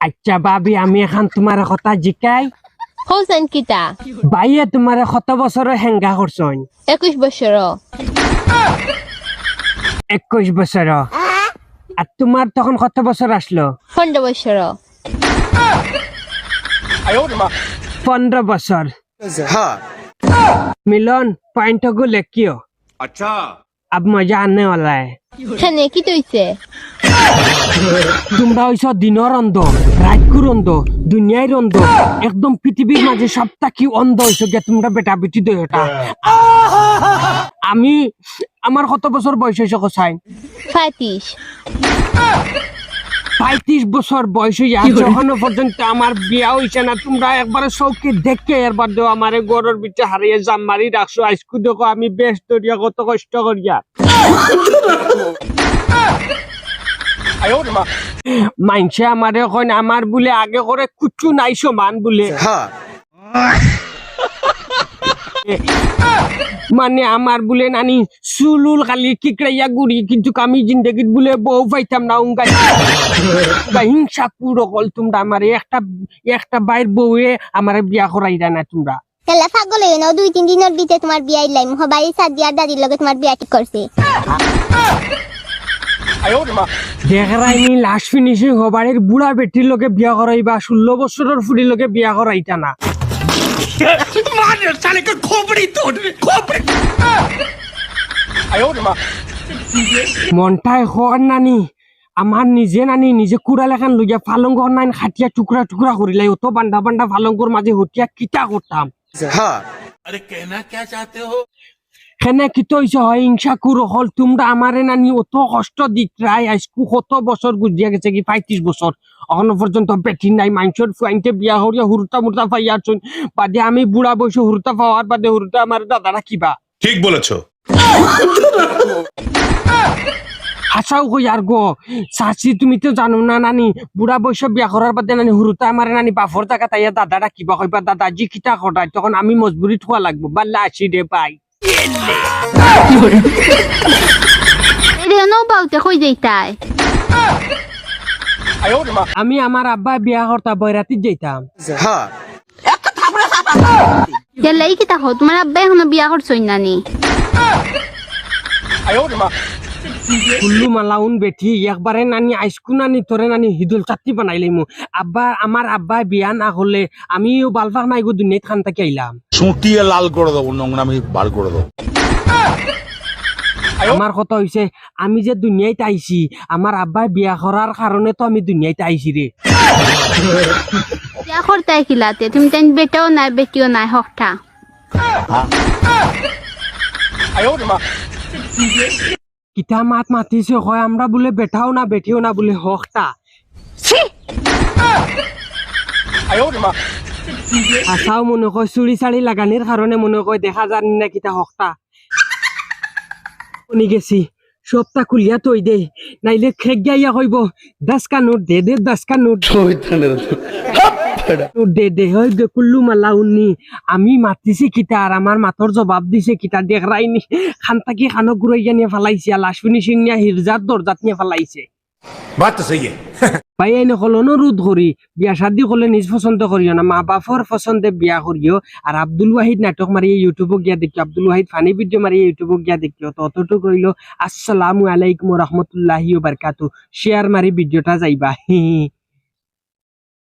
আচ্ছা ভাবি আমি এখন তোমার কথা জিকাই হোসেন কিতা বাইয়ে তোমার কত বছরের হেঙ্গা করছন একুশ বছর একুশ বছর আর তোমার তখন কত বছর আসলো পনেরো বছর পনেরো বছর हाँ মিলন পয়েন্ট গুলে কিয় अच्छा अब मजा आने वाला है সেনে কি তৈছে তোমরা হইছ দিনের অন্ধ রাতকুর অন্ধ দুনিয়ার অন্ধ। একদম পৃথিবীর মাঝে সবটা কি অন্ধ হইছ গে তোমরা বেটা বেটি দইটা আমি আমার কত বছর বয়স হয়েছে কোথায় ফাতিস পঁয়ত্রিশ বছর বয়স হয়ে আছে এখনও পর্যন্ত আমার বিয়া হইছে না তোমরা একবারে চৌকে দেখে এরবার দেও আমার গরুর বিচে হারিয়ে জাম মারি রাখছো আইসকু দেখো আমি বেশ দরিয়া কত কষ্ট করিয়া মাইনছে আমারে এখন আমার বলে আগে করে কুচু নাই সমান বলে। মানে আমার বলে নানি চুলুল খালি কিকড়াইয়া গুড়ি কিন্তু আমি জিন্দগিত বলে বউ পাইতাম না উঙ্গাই বা হিংসা পুরো কল তোমরা আমার একটা একটা বাইর বউয়ে আমার বিয়া করাইরা না তোমরা। তাহলে পাগল হয়ে নাও দুই তিন দিনের ভিতরে তোমার বিয়া ইলাম হবাই সাদি আর দাদির লগে তোমার বিয়া ঠিক করছে। দেখারাই লাস্ট ফিনিশিং হবারের বুড়া বেটির লোকে বিয়া করাই বা ষোলো বছরের ফুটির লোকে বিয়া করাইটা না। মনটাই হর নানি আমার নিজে নানি নিজে কুড়াল এখন লইয়া ফালং নাইন খাটিয়া টুকরা টুকরা করিলাই অত বান্ধা বান্ধা ফালঙ্গর মাঝে হটিয়া কিতা করতাম। আরে কেনা কে চাতে হো? হেনে কিত হইছে হয়? কুরো হল। তোমরা আমারে নানি অত কষ্ট দিকরাই আইসকু কত বছর গুজিয়া গেছে কি পঁয়ত্রিশ বছর অখন পর্যন্ত বেটি নাই। মাংসর ফুয়াইনতে বিয়া হরিয়া হুরুতা মুরতা পাইয়াছুন বাদে আমি বুড়া বয়সে হুরুতা পাওয়ার বাদে হুরুতা আমার দাদারা কিবা। ঠিক বলেছ। হাসাও কই আর গো। চাচি তুমি তো জানো না নানি? বুড়া বয়স বিয়া করার বাদে নানি হুরুতা আমার নানি বাফর জায়গা তাইয়া দাদারা কিবা কইবা দাদা যি কিতা করাই তখন আমি মজবুরি থোয়া লাগবো। বাল্লা আসি দে পাই রেনো বাউতে কই যাইতাই আমি আমার আব্বা বিয়া করতা বৈরাতি যেতাম। हाँ গেলাই হ হো তোমার আব্বা এখনও বিয়া করছই নানি। কুল্লু মালাউন বেঠি একবারে নানি আইসকু নানি তোরে নানি হিদুল চাত্তি বানাইলে মু। আব্বা আমার আব্বা বিয়া না হলে আমিও বালফাক নাই গো দুনিয়াত খান থেকে আইলাম চুটিয়ে লাল করে দেবো নোংরামি বার করে দেবো। আমার কথা হইছে আমি যে দুনিয়াতে আইছি আমার আব্বা বিয়া করার কারণে তো আমি দুনিয়াতে আইছি রে বিয়া করতে কিলাতে তুমি তাই বেটাও নাই বেটিও নাই হকটা কিতা মাত মাতিছে হয় আমরা বলে বেঠাও না বেঠিও না বলে হকটা আশাও মনে কয় চুরি চাড়ি লাগানির কারণে মনে কয় দেখা যান না কিতা হকটা শুনি গেছি। সবটা খুলিয়া তৈ দে নাইলে খেক গাইয়া হইব। দশকা নোট দে দে দাসকা নোট দে। দে হই গে কুল্লু মালা উন্নি। আমি মাতিছি কিতা আর আমার মাতর জবাব দিছে কিতা। দেখ রাইনি খান তাকি খানো ঘুরাইয়া নিয়ে ফেলাইছে লাশ ফিনিশিং নিয়ে হিরজার দরজাত নিয়ে ফেলাইছে। বাত তো সহি ভাই এই নকল অনুরোধ করি বিয়া শাদি করলে নিজ পছন্দ করিও না মা বাপর পছন্দে বিয়া করিও আর আব্দুল ওয়াহিদ নাটক মারি ইউটিউবও গিয়া দেখিও আব্দুল ওয়াহিদ ফানি ভিডিও মারি ইউটিউবও গিয়া দেখিও ততটুকু কইল আসসালামু আলাইকুম রহমতুল্লাহি বারকাতু শেয়ার মারি ভিডিওটা যাইবা।